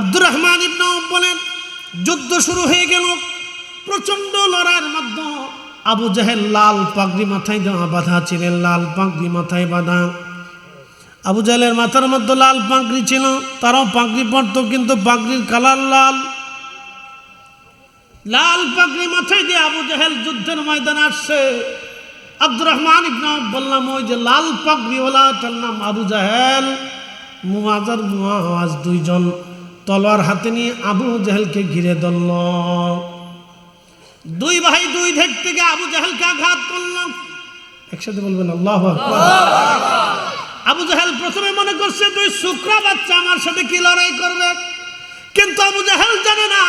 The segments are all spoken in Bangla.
আব্দুর রহমান ইবনে বলেন, যুদ্ধ শুরু হয়ে গেল। প্রচণ্ড লড়াইয়ের মধ্যে আবু জাহেল লাল পাগড়ি মাথায় দেওয়া বাঁধা, ছিলেন লাল পাগড়ি মাথায় বাঁধা। আবু জাহেলের মাথার মধ্যে লাল পাগড়ি ছিল, তারাও পাগড়ি পরত, কিন্তু পাগড়ির কালার লাল। লাল পাগড়ি মাথায় দিয়ে আবু জাহেল যুদ্ধের ময়দানে আসছে। আব্দুর রহমান ইবনে বললাম, ওই যে লাল পাগড়িওয়ালা তার নাম আবু জাহেল মুয়াজার মুআজ দুইজন। তলোয়ার হাতে নিয়ে আবু জাহেলকে ঘিরে ধরল। দুই ভাই দুই দিক থেকে আবু জাহেলকে আঘাত করলাম একসাথে বলবেন, আল্লাহ আবু জাহেল প্রথমে মনে করছে, দুই শুক্রা বাচ্চা আমার সাথে কি লড়াই করবে? কিন্তু আবু জাহেল জানে না,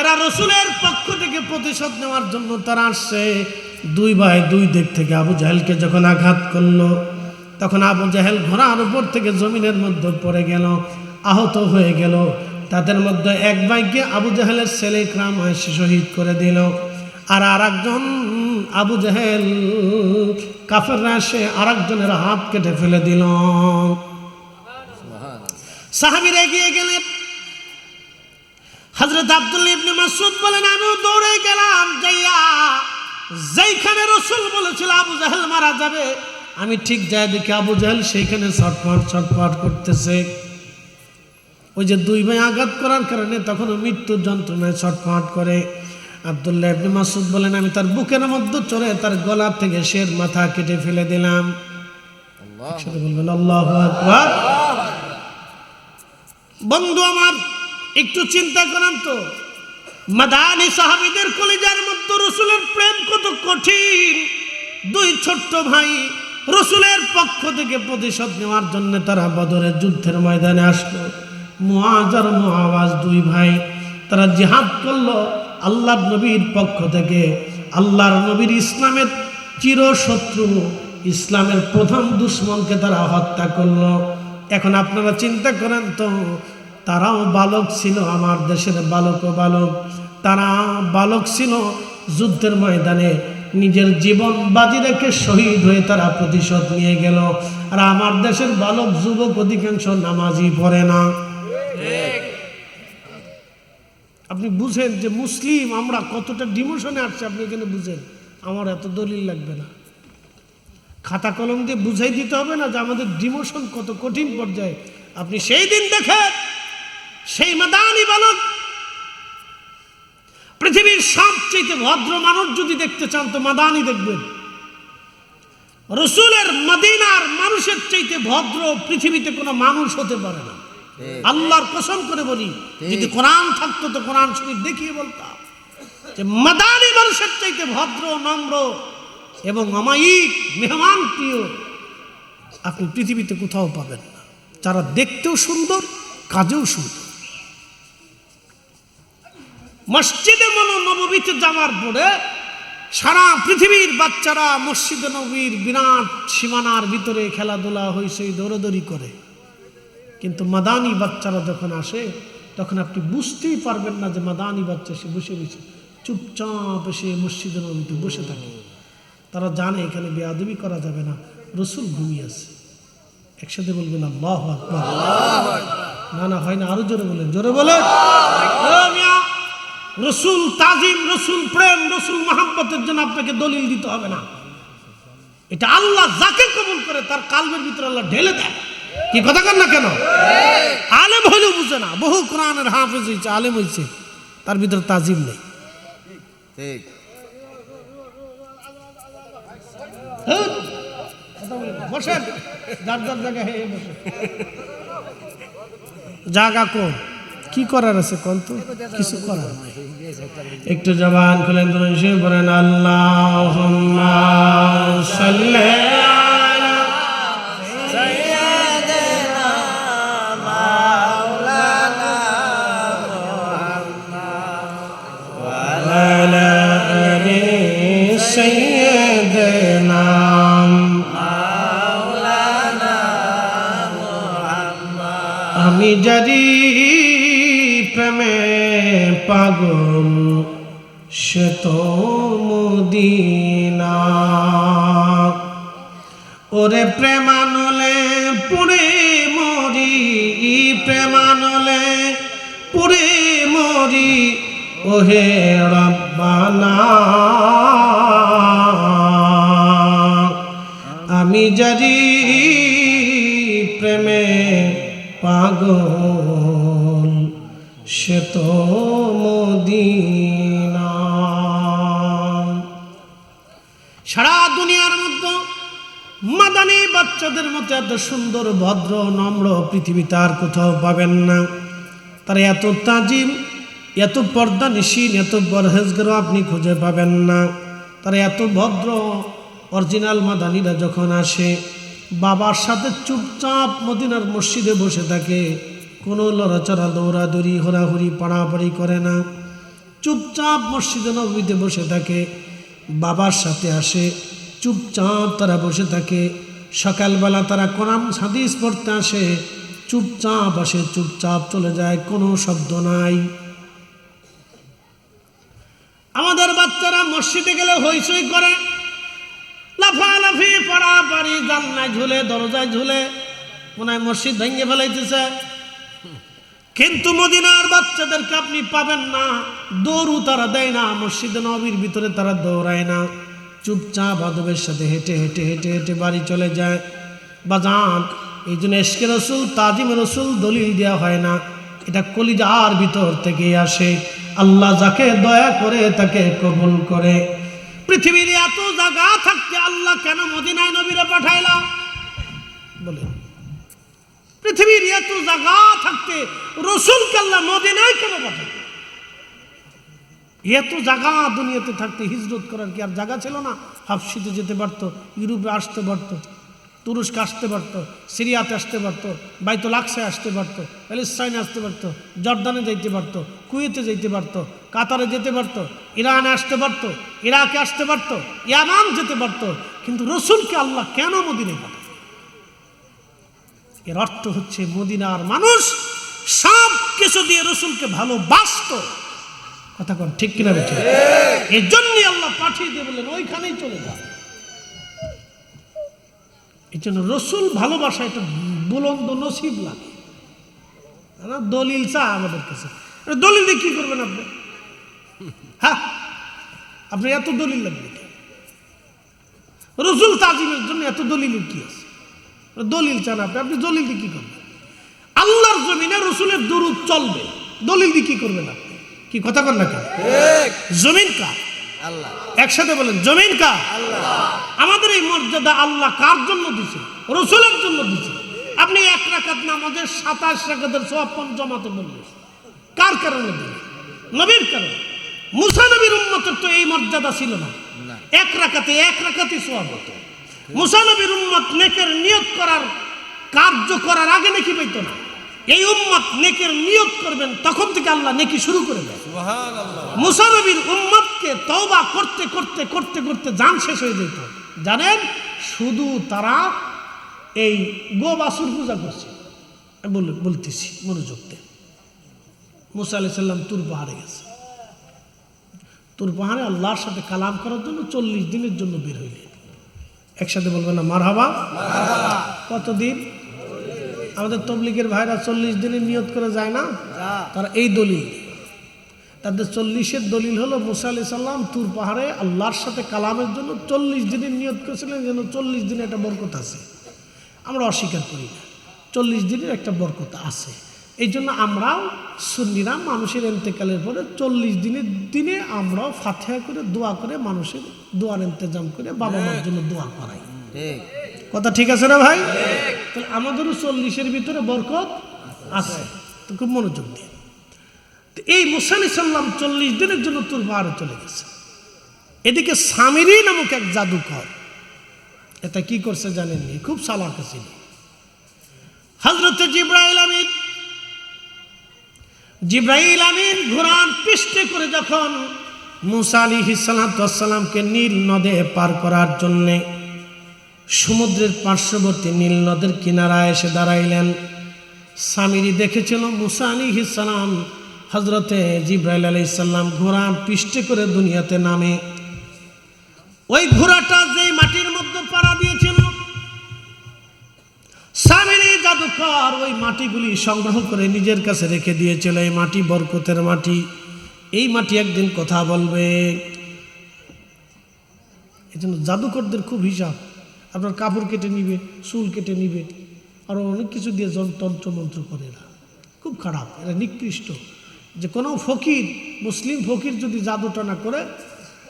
এরা রসুলের পক্ষ থেকে প্রতিশোধ নেওয়ার জন্য তারা আসছে। দুই ভাই দুই দিক থেকে আবু জাহেলকে যখন আঘাত করল, তখন আবু জাহেল ঘোড়ার উপর থেকে জমিনের মধ্যে পড়ে গেল, আহত হয়ে গেল। তাদের মধ্যে এক ভাইকে আবু জাহেলের ছেলে ক্রাম এসে শহীদ করে দিল। আর আর একজন আবু জাহেল কাফেররা এসে আর একজনের হাত কেটে ফেলে দিল। সাহাবিরা এগিয়ে গেলেন। হজরত আব্দুল্লাহ ইবনে মাসুদ বলেন, আমিও দৌড়ে গেলাম, যাইয়া যেইখানে রসুল বলেছিল আবু জাহেল মারা যাবে, আমি ঠিক যাই দেখি আবু জাহেল সেইখানে ছটফট ছটফট করতেছে। ওই যে দুই ভাই আঘাত করার কারণে তখন মৃত্যুর যন্ত্রণায় ছটফট করে। আবদুল্লাহ ইবনে মাসুদ বলেন আমি তার বুকের মধ্যে চড়ে তার গলা থেকে শের মাথা কেটে ফেলে দিলাম। বলবেন আল্লাহ বন্ধু আমার একটু চিন্তা করেন তো। মাদানি সাহাবিদের কলিজার মধ্যে রসুলের প্রেম কত কঠিন। দুই ছোট্ট ভাই রসুলের পক্ষ থেকে প্রতিশোধ নেওয়ার জন্য তারা বদরের যুদ্ধের ময়দানে আসলো। মুআজ আর দুই ভাই, তারা জিহাদ করল আল্লাহর নবীর পক্ষ থেকে। আল্লাহর নবীর ইসলামের চিরশত্রু, ইসলামের প্রথম দুশ্মনকে তারা হত্যা করল। এখন আপনারা চিন্তা করেন তো, তারাও বালক ছিল, আমার দেশের বালক ও বালক। তারা বালক ছিল যুদ্ধের ময়দানে, নিজের জীবন বাজি রেখে শহীদ হয়ে তারা প্রতিশোধ নিয়ে গেল। আর আমার দেশের বালক, যুবক অধিকাংশ নামাজি পড়ে না। আপনি বুঝেন যে মুসলিম, আমরা কতটা ডিমোশনে আসছে, আপনি এখানে বুঝেন। আমার এত দলিল লাগবে না। খাতা কলম দিয়ে বুঝাই দিতে হবে না যে আমাদের ডিমোশন কত কঠিন পর্যায়ে। আপনি সেই দিন দেখেন, সেই মাদানি বালক। পৃথিবীর সবচেয়ে ভদ্র মানুষ যদি দেখতে চান, তো মাদানি দেখবেন। রসুলের মদিনার মানুষের চাইতে ভদ্র পৃথিবীতে কোনো মানুষ হতে পারে না। আল্লাহর কসম করে বলি যদি কোরআন থাকতো তো কোরআন শরীফ দেখিয়ে বলতাম যে মাদানি মানুষের চাইতে ভদ্র নম্র এবং অমায়িক মেহমান প্রিয় আপনি পৃথিবীতে কোথাও পাবেন না। যারা দেখতেও সুন্দর কাজেও সুন্দর। মসজিদে মনো নবমীতে যাওয়ার পরে সারা পৃথিবীর বাচ্চারা মসজিদে নবীর বিরাট সীমানার ভিতরে খেলাধুলা হয়েছে দৌড়দৌড়ি করে। কিন্তু মাদানি বাচ্চারা যখন আসে, তখন আপনি বুঝতেই পারবেন না যে মাদানি বাচ্চা সে বসে বসে চুপচাপ এসে মসজিদে নবীতে বসে থাকে। তারা জানে এখানে বেয়াদবি করা যাবে না। রসুল ঘুমিয়ে আছে। একসাথে বলবেন, আল্লাহ না না, হয় না, আরও জোরে বলেন। জোরে বলেন। রসুল তাজিম, রসুল প্রেম, রসুল মহাব্বতের জন্য আপনাকে দলিল দিতে হবে না। এটা আল্লাহ যাকে কবুল করে, তার কালবের ভিতরে আল্লাহ ঢেলে দেয়। কি কথা কর না কেন? আলেম হইলেও বুঝে না। বহু কোরআনের হাফেজ হয়েছে আলেম হয়েছে তার ভিতরে তাজিম নেই। ঠিক। হ্যাঁ? কথা বলেন না। বসেন। যার যার জায়গায় বসে জায়গা কোন? কি করার আছে কোন তো? কিছু করার নাই। একটু জবান খুলেন ধরুন সে বলেন আল্লাহ জারি প্রেমে পাগল, সে তো মদিনা। ওরে প্রেমানলে পুরে মরি, প্রেমানলে পড়ে মরি, ওহে রব্বানা। আমি জারি পাগল, সে তো মদিনা। সারা দুনিয়ার মধ্যে মাদানী বাচ্চাদের মতো এত সুন্দর, ভদ্র, নম্র পৃথিবীতে আর কোথাও পাবেন না। তারা এত তাজিম, এত পর্দা নিশীন এত বরহেজগারও আপনি খুঁজে পাবেন না। তারা এত ভদ্র, অরিজিনাল মাদানিরা যখন আসে বাবার সাথে চুপচাপ মদিনার মসজিদে বসে থাকে। কোনো লড়াচড়া, দৌড়াদৌড়ি হোরাহুরি পাড়াপাড়ি করে না। চুপচাপ মসজিদে নবীতে বসে থাকে। বাবার সাথে আসে, চুপচাপ তারা বসে থাকে। সকালবেলা তারা কোরআন, হাদিস পড়তে আসে। চুপচাপ আসে, চুপচাপ চলে যায়, কোনো শব্দ নাই। আমাদের বাচ্চারা মসজিদে গেলে হইচই করে। লাফালাফি পাড়াপাড়ি জানলায় ঝুলে, দরজায় ঝুলে মনে মসজিদ ভেঙে ফেলাইতেছে। কিন্তু মদিনার বাচ্চাদেরকে আপনি পাবেন না। দৌড়ু তারা দেয় না, মসজিদে নবীর ভিতরে তারা দৌড়ায় না। চুপচাপ আদবের সাথে হেঁটে হেঁটে হেঁটে হেঁটে বাড়ি চলে যায়। বা যান এই জন্য এসকে রসুল, তাজিম রসুল দলিল দেওয়া হয় না। এটা কলিজার ভিতর থেকে আসে। আল্লাহ যাকে দয়া করে তাকে কবুল করে। পৃথিবীর এত জায়গা থাকতে আল্লাহ কেন মদিনায় নবীরা পাঠাইলাম বলেন পৃথিবীর এত জায়গা থাকতে রসুল কাল্লা মদিনায় কেন পাঠাবে এত জায়গা দুনিয়াতে থাকতে হিজরত করার কি আর জায়গা ছিল না? হাফসিতে যেতে পারতো, ইউরোপে আসতে পারতো, তুরস্ক আসতে পারতো, সিরিয়াতে আসতে পারতো, বাইতুল আকসায় আসতে পারতো প্যালেস্টাইনে আসতে পারতো, জর্দানে যাইতে পারতো, কুয়েতে যাইতে পারতো কাতারে যেতে পারতো, ইরানে আসতে পারতো, ইরাকে আসতে পারতো, ইয়ামান যেতে পারতো, কিন্তু রসুলকে আল্লাহ কেন মদিনায় পাঠায়? এর অর্থ হচ্ছে মদিনার মানুষ সব কিছু দিয়ে রসুলকে ভালোবাসত। কথা কন, ঠিক কিনা বেঠে? এই জন্যই আল্লাহ পাঠিয়ে দিয়ে বললেন, ওইখানেই চলে যান এই জন্য রসুল ভালোবাসা এটা বুলন্দ নসিব লাগে। দলিল চা আমাদের কাছে। দলিল দিয়ে কি করবেন আপনি? হ্যাঁ? আপনি এত দলিল লাগবে রসুল তাজিমের জন্য এত দলিলের কি আছে? দলিল চান আপনি আপনি দলিল দিয়ে কি করবেন? আল্লাহর জমিনে রসুলের দরুদ চলবে দলিল দিয়ে কি করবেন আপনি? কি কথা কর না কেন? জমিন কা আল্লাহ। একসাথে বলেন জমিন কা আমাদের এই মর্যাদা আল্লাহ কার জন্য দিছে? রসুলের জন্য দিছে। আপনি এক রাকাত নামাজের সাতাশ রাকাতের সোয়াপন জমাতে বললেন। কার কারণে দিলেন? নবীর কারণে। মুসা নবীর উন্মতের তো এই মর্যাদা ছিল না। এক রাকাতে এক রাকাতে সোয়াব হতো। মুসা নবীর উম্মত নেকের নিয়ত করার কার্য করার আগে নেকি পেত না। এই উম্মত নেকের নিয়ত করবেন তখন থেকে আল্লাহ নেকি শুরু করে দেয় মুসানবীর উম্মতকে তওবা করতে করতে করতে করতে জান শেষ হয়ে যেত। জানেন শুধু তারা এই গো বাসুর পূজা করছে। বলতেছি মনোযোগ দেন। মুসা আলি সাল্লাম তুর পাহাড়ে গেছে। তুর পাহাড়ে আল্লাহর সাথে কালাম করার জন্য চল্লিশ দিনের জন্য বের হইলেন একসাথে বলবেন না মার হাবা কতদিন? আমাদের তবলিগের ভাইরা চল্লিশ দিনের নিয়ত করে যায় না? তারা এই দলিল। তাদের চল্লিশের দলিল হলো মুসা আলি সাল্লাম তুর পাহাড়ে আল্লাহর সাথে কালামের জন্য চল্লিশ দিনের নিয়ত করেছিলেন, যেন চল্লিশ দিনে একটা বরকত আছে। আমরা অস্বীকার করি না। চল্লিশ দিনের একটা বরকত আছে। এই জন্য আমরাও সুন্নিরা মানুষের এন্তেকালের পরে চল্লিশ দিনের দিনে আমরাও ফাতেহা করে দোয়া করে মানুষের দোয়ার ইন্তজাম করে বাবা মার জন্য দোয়া করাই। কথা ঠিক আছে না ভাই? তাহলে আমাদেরও চল্লিশের ভিতরে বরকত আছে। তো খুব মনোযোগ দিয়ে। তো এই মুসানি সাল্লাম চল্লিশ দিনের জন্য তোর পাহাড়ে চলে গেছে। এদিকে সামিরি নামক এক জাদুকর। এটা কি করছে জানেননি? খুব সালাক ছিল। হজরত জিব্রাইল আমিন জিব্রাইল আমিন ঘোড়ার পৃষ্ঠে করে যখন মুসা আলী হিসালামকে নীল নদে পার করার জন্যে সমুদ্রের পার্শ্ববর্তী নীল নদের কিনারায় এসে দাঁড়াইলেন স্বামীরি দেখেছিল মুসা আলী ইসালাম হজরতে জিব্রাইল আলী ইসাল্লাম ঘোড়া পৃষ্ঠে করে দুনিয়াতে নামে। ওই ঘোড়াটা যেই মাটির মধ্যে জাদুকর ওই মাটিগুলি সংগ্রহ করে নিজের কাছে রেখে দিয়েছিল। এই মাটি বরকতের মাটি। এই মাটি একদিন কথা বলবে। এই জন্য জাদুকরদের খুব হিসাব। আপনার কাপড় কেটে নিবে চুল কেটে নিবে। আরও অনেক কিছু দিয়ে তন্ত্রমন্ত্র করে এরা। খুব খারাপ এরা নিকৃষ্ট। যে কোনো ফকির মুসলিম ফকির যদি জাদুটা না করে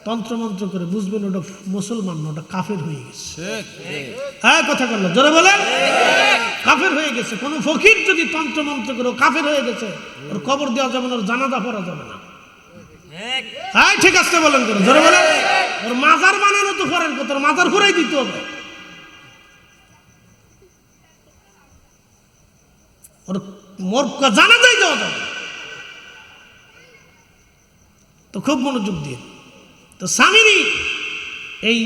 তন্ত্রমন্ত্র করে বুঝবেন ওটা মুসলমান না ওটা কাফের হয়ে গেছে। হ্যাঁ কথা বলল জোরে বলেন। কাফের হয়ে গেছে। কোনো ফকির যদি তন্ত্রমন্ত্র করে কাফের হয়ে গেছে, ওর কবর দেওয়া যাবে না, ওর জানাজা পড়া যাবে না। হ্যাঁ ঠিক আছে বলেন করে, জোরে বলেন। ওর মাজার বানানো তো করেন কত ওর মাজার ঘুরাই দিতে হবে। ওর মোর যাবে। তো খুব মনোযোগ দিয়ে। তো স্বামীরই এই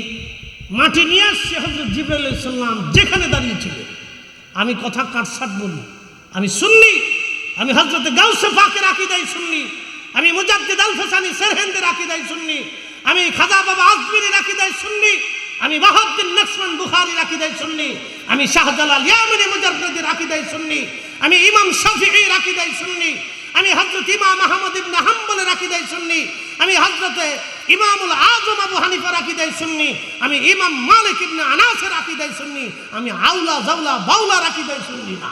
মাটি নিয়ে আসছে হজরত জিব্রাইল সাল্লাম যেখানে দাঁড়িয়েছিলেন। আমি কথা কাটসাট বলি? আমি শুননি আমি হজরত গাউসে ফাঁকের আকিদাই শুননি আমি মুজাদ্দিদ আল ফেসানি সেরহেন্দের আকিদাই শুননি আমি খাজা বাবা আজমিরের আকিদাই শুননি আমি বাহাদ্দিন নকশমান বুখারির আকিদাই শুননি আমি শাহজালাল ইয়ামিনী মুজাদ্দিদের আকিদাই শুননি আমি ইমাম শাফিঈর আকিদাই শুননি আমি হজরত ইমাম আহমদ ইবনে হাম্বলের আকিদায় শুননি আমি হজরতে ইমামুল আজম আবু হানিফার আকিদায় শুননি আমি ইমাম মালিক ইবনে আনাসের আকিদায় শুননি আমি আউলা জাউলা বাউলার আকিদায় শুননি না।